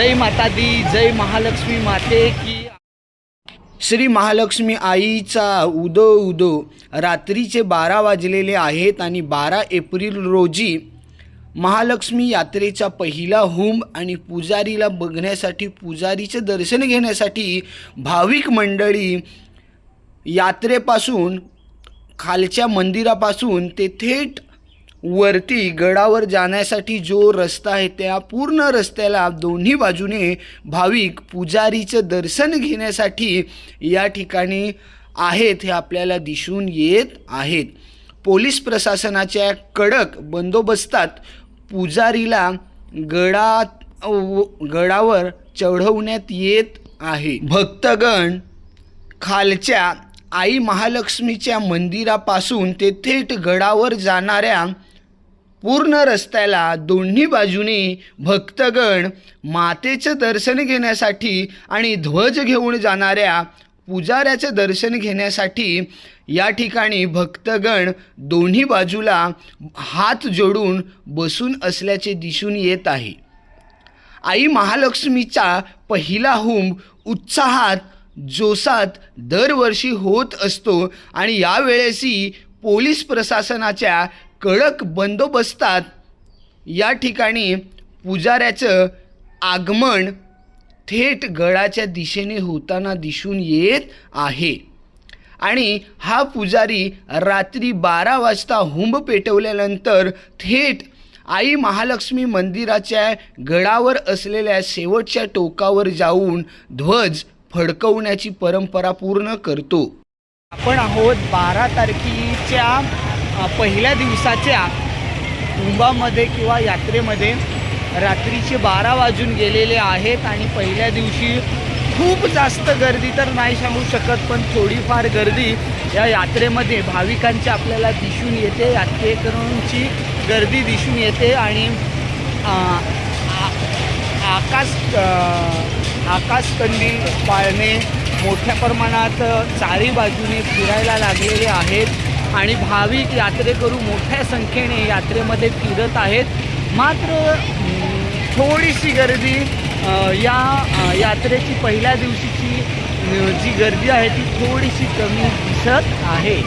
जय माता दी जय महालक्ष्मी माते की श्री महालक्ष्मी आईचा उदो उदो. रात्रीचे बारा वाजलेले आहेत आणि बारा एप्रिल रोजी महालक्ष्मी यात्रेचा पहिला होम आणि पुजारीला बघण्यासाठी पुजारीचे दर्शन घेण्यासाठी भाविक मंडळी यात्रेपासून खालच्या मंदिरापासून ते थेट वरती गडावर जाण्यासाठी जो रस्ता आहे त्या पूर्ण रस्त्याला दोन्ही बाजूने भाविक पुजारीचं दर्शन घेण्यासाठी या ठिकाणी आहेत हे आपल्याला दिसून येत आहेत. पोलीस प्रशासनाच्या कडक बंदोबस्तात पुजारीला गडात गडावर चढवण्यात येत आहे. भक्तगण खालच्या आई महालक्ष्मीच्या मंदिरापासून ते थेट गडावर जाणाऱ्या पूर्ण रस्त्याला दोन्ही बाजूने भक्तगण मातेचं दर्शन घेण्यासाठी आणि ध्वज घेऊन जाणाऱ्या पुजाऱ्याचं दर्शन घेण्यासाठी या ठिकाणी भक्तगण दोन्ही बाजूला हात जोडून बसून असल्याचे दिसून येत आहे. आई महालक्ष्मीचा पहिला हुंब उत्साहात जोसात दरवर्षी होत असतो आणि यावेळेसही पोलीस प्रशासनाच्या कडक बंदोबस्तात या ठिकाणी पुजाऱ्याचं आगमन थेट गडाच्या दिशेने होताना दिसून येत आहे. आणि हा पुजारी रात्री बारा वाजता हुंब पेटवल्यानंतर थेट आई महालक्ष्मी मंदिराच्या गडावर असलेल्या शेवटच्या टोकावर जाऊन ध्वज फडकवण्याची परंपरा पूर्ण करतो. आपण आहोत बारा तारखेच्या पहिल्या दिवसाच्या कुंभामध्ये किंवा यात्रेमध्ये रात्रीचे बारा वाजून गेलेले आहेत आणि पहिल्या दिवशी खूप जास्त गर्दी तर नाही सांगू शकत पण थोडीफार गर्दी या यात्रेमध्ये भाविकांची आपल्याला दिसून येते. यात्रेकरूंची गर्दी दिसून येते आणि आ- आकाश अ, पाळणे मोठ्या प्रमाणात चारी बाजूने फिरायला लागलेले आहेत. आणि भाविक यात्रेकरू मोठ्या संख्येने यात्रेमध्ये फिरत आहेत. मात्र थोडीशी गर्दी या यात्रेची पहिल्या दिवशीची जी गर्दी आहे ती थोडीशी कमी दिसत आहे.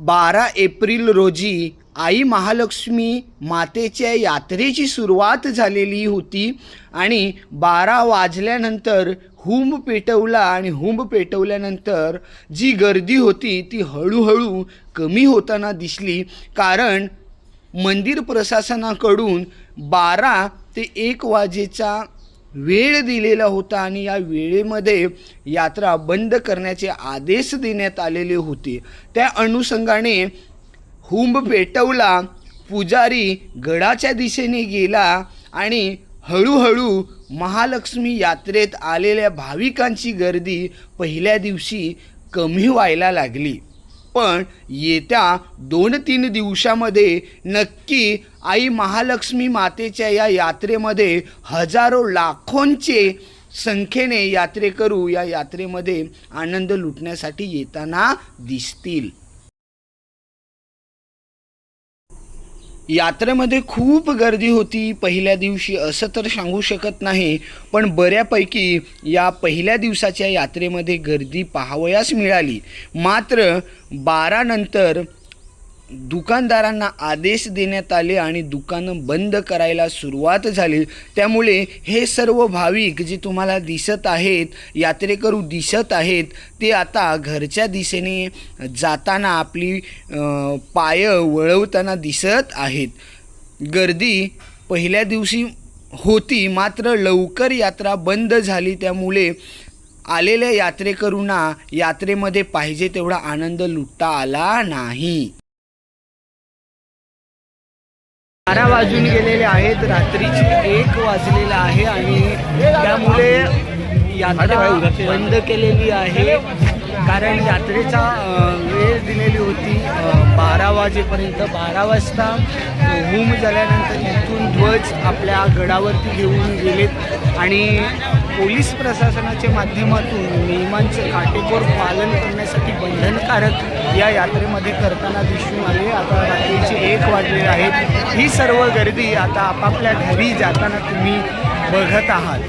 बारा एप्रिल रोजी आई महालक्ष्मी मातेच्या यात्रेची सुरुवात झालेली होती आणि बारा वाजल्यानंतर हुंब पेटवला आणि हुंब पेटवल्यानंतर जी गर्दी होती ती हळूहळू कमी होताना दिसली. कारण मंदिर प्रशासनाकडून बारा ते एक वाजेचा वेळ दिलेला होता आणि या वेळेमध्ये यात्रा बंद करण्याचे आदेश देण्यात आलेले होते. त्या अनुषंगाने हुंब पेटवला पुजारी गडाच्या दिशेने गेला आणि हळूहळू महालक्ष्मी यात्रेत आलेल्या भाविकांची गर्दी पहिल्या दिवशी कमी व्हायला लागली. पण येत्या दोन तीन दिवसामध्ये नक्की आई महालक्ष्मी मातेच्या या यात्रेमध्ये हजारो लाखोंचे संख्येने यात्रेकरू या यात्रेमध्ये आनंद लुटण्यासाठी येताना दिसतील. यात्रेमध्ये खूप गर्दी होती. पहिल्या दिवशी असं तर सांगू शकत नाही पण बऱ्यापैकी या पहिल्या दिवसाच्या यात्रेमध्ये गर्दी पाहावयास मिळाली. मात्र बारानंतर दुकानदारांना आदेश देण्यात आले आणि दुकानं बंद करायला सुरुवात झाली. त्यामुळे हे सर्व भाविक जे तुम्हाला दिसत आहेत यात्रेकरू दिसत आहेत ते आता घरच्या दिशेने जाताना आपली पायं वळवताना दिसत आहेत. गर्दी पहिल्या दिवशी होती मात्र लवकर यात्रा बंद झाली. त्यामुळे आलेल्या यात्रेकरूंना यात्रेमध्ये पाहिजे तेवढा आनंद लुटता आला नाही. बारा वाजून गेलेले आहेत रात्रीचे एक वाजलेला आहे आणि त्यामुळे यात्रा बंद केलेली आहे. कारण यात्रेचा वेळ दिलेली होती बारा वाजेपर्यंत. बारा वाजता हुम झाल्यानंतर इथून ध्वज आपल्या गडावरती घेऊन गेलेत आणि पोलीस प्रशासनाच्या माध्यमातून नियमांचं काटेकोर पालन करण्यासाठी बंधनकारक या यात्रेमध्ये करताना दिसून आले. आता रात्रीचे एक वाजले आहेत. ही सर्व गर्दी आता आपापल्या घरी जाताना तुम्ही बघत आहात.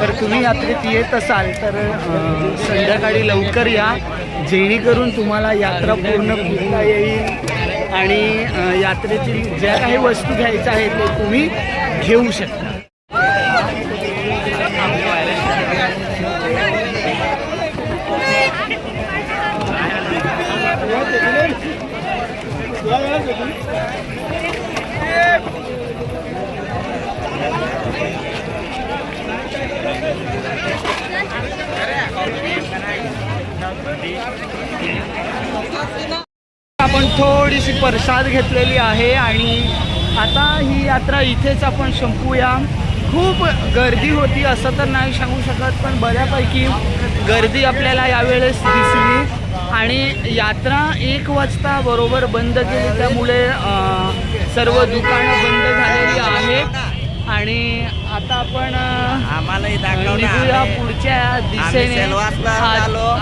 तर तुम्ही यात्रेत येत असाल तर संध्याकाळी लवकर या. जेणेकरून तुम्हाला यात्रा पूर्ण फिरता येईल. आणि यात्रेतील ज्या काही वस्तू घ्यायच्या आहेत ते तुम्ही घेऊ शकता. आपण थोडीशी प्रसाद घेतलेली आहे आणि आता ही यात्रा इथेच आपण संपूया. खूप गर्दी होती असं तर नाही सांगू शकत पण बऱ्यापैकी गर्दी आपल्याला यावेळेस दिसली. आणि यात्रा एक वाजता बरोबर बंद केली. त्यामुळे सर्व दुकानं बंद झालेली आहेत. आणि आता आपण अं, आम्हालाही दाखव ना निघूया आम्ही- पुढच्या दिशेने.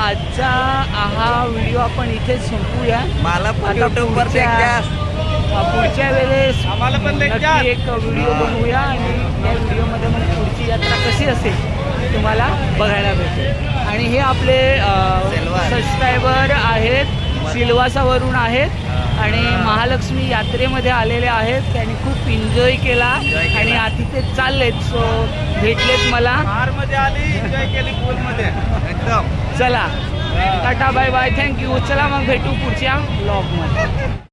आजचा हा व्हिडिओ आपण इथे संपूया. मला पुढच्या- वेळेस आम्हाला पण एक व्हिडिओ बनवूया आणि त्या व्हिडिओमध्ये मग पुढची यात्रा कशी असेल तुम्हाला बघायला भेटेल. आणि हे आपले. सबस्क्रायबर आहेत सिल्वासावरून आहेत आणि महालक्ष्मी यात्रेमध्ये आलेले आहेत. त्यांनी खूप एन्जॉय केला. आणि आता ते चाललेत सो भेटलेत मला. कारमध्ये आली एन्जॉय केली पूल मध्ये एकदम. चला. टाटा बाय बाय थँक्यू चला मग भेटू पुढच्या ब्लॉगमध्ये